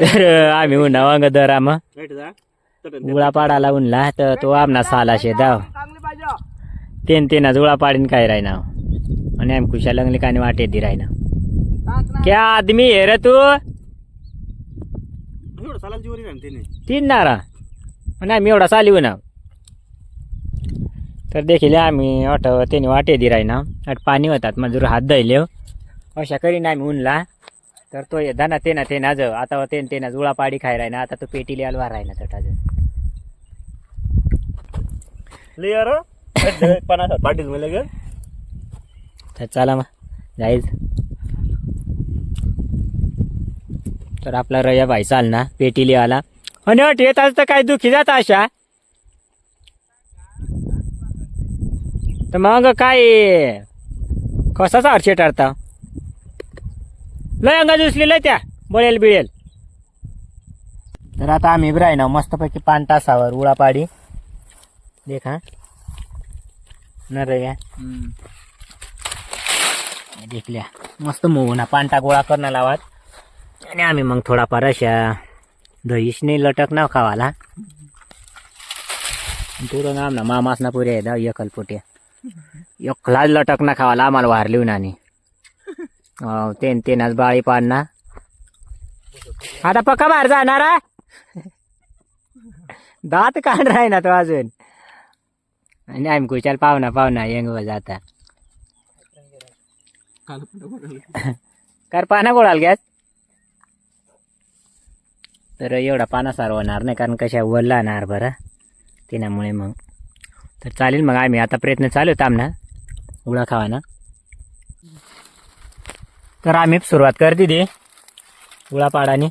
तर आम्ही उन्हा वांग दर आम उळा पाडाला उनला तर तो आमना साला शे दाव. तेन तेना जुळा पाडीन काय रायना आणि आम्ही खुशा लंगली कानी वाटे दी रायना क्या आदमी है रे तू? तीन. नारा. आणि आम्ही एवढा चालू ना तर देखील आम्ही ऑट त्याने वाटे दी रायना पाणी होतात मजूर हात धैले अशा करीन आम्ही उनला तर तो ये दाना तेना तेना ज आता तेन तेना जुळा पाडी खाय रायना आता तो पेटीली अलवा रायना तटाज क्लिअर पन्नास पाटील म्हणलं ग? तर चला मग. जायच तर आपला रया भाई चाल ना पेटीली आला. आणि अट येत आज तर काय दुखी जात अशा? तर मग काय? कसाचा अर्चे टाळता? लय अंगा दुसलेलं त्या. बळेल बिळेल. तर आता आम्ही बी ना मस्तपैकी पान तासावर उळापाडी. देख हा. न रया देखल्या. मस्त मोहना पांटा गोळा करणं लावात. आणि आम्ही मग थोडाफार अशा दहीशने लटक ना खावाला. तुरं आमना मामास ना पुरे दा एकल पोटे एकलाच लटक ना खावाला आम्हाला वारली आणि. हो तेन तेनाच बाळी पाडणार आता पक्का बाहेर जाणार दात काढ राही ना तो अजून. आणि आम्ही कुशाल पाहुणा पाहुणा येंग जाता. कर पाना गोळाल गॅस. तर एवढा पाना सार होणार नाही कारण कशा वल्ला येणार बरं. तिनामुळे मग. तर चालेल मग आम्ही आता प्रयत्न चालू आहेत आमना खावा खावाना. तर आम्ही सुरुवात कर दिली उळा पाडाने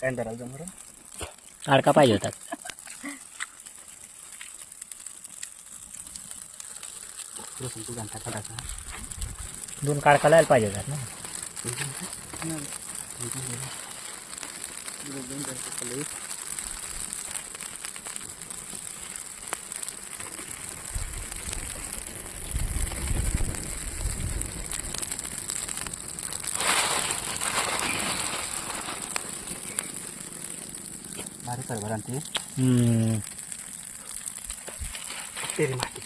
काय धरायला जमर अडका पाहिजे होता. तू घंटा काढायचा दोन काडका लायला पाहिजे होतात ना. तेरी माती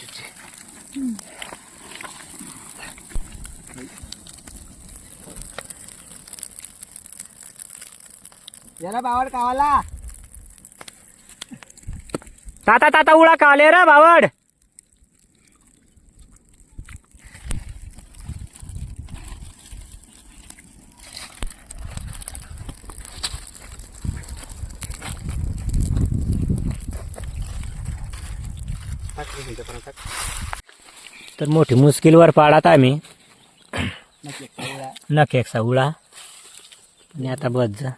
याला बावड कावाला. ताता ताता उळा काले रे बावड. तर मोठी मुश्किलवर पाडात आम्ही. नक्की कावळा. नखेकसा उळा आणि आता बस जा.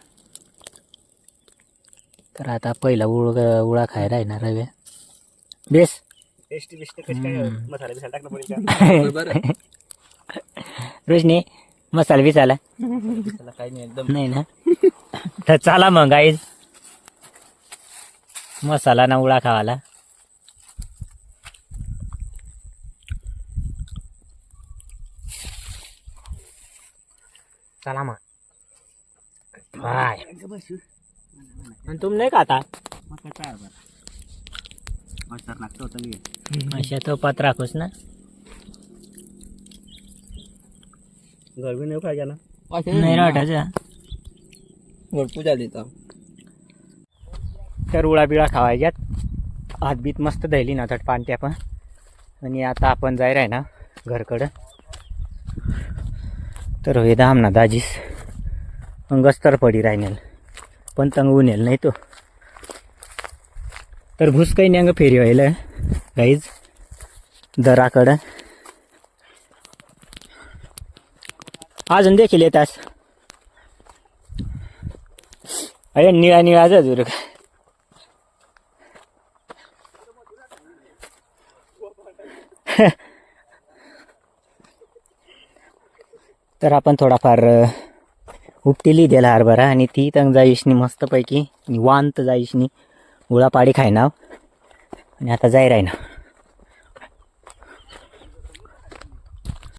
तर आता पहिला उळ उळा खायला आहे ना रव्या. बेस. रोशनी मसाला बिसाला. काही नाही एकदम. नाही ना? तर चला मग गाईज मसाला ना उळा खावाला. चला मग. बाय. आणि तुम नाही काय काय होता मी अशा तो पात राखोस ना. घर बी नाही पाहिजे ना. नाही वाटायचं. भरपूर झाली तर तर उळा बिळा खावायच्यात. हातबीत मस्त धैली ना तट पाणत्या पण. आणि आता आपण जाय राय ना घरकडं. तर हे दाम ना दाजीस. अंगस्तर पडी राहिनेल. पण तंग उनेल नाही तो. तर भूस काही नाही अंग फेरी व्हायला गाईज दराकडं. अजून देखील येतास अरे निळा निळा निळाच काय तर आपण थोडाफार अ, उपटिली दिला हरभरा आणि ती तंग जाईशनी मस्तपैकी निवांत जाईशनी उळापाडी खायनाव. आणि आता जाय राही ना.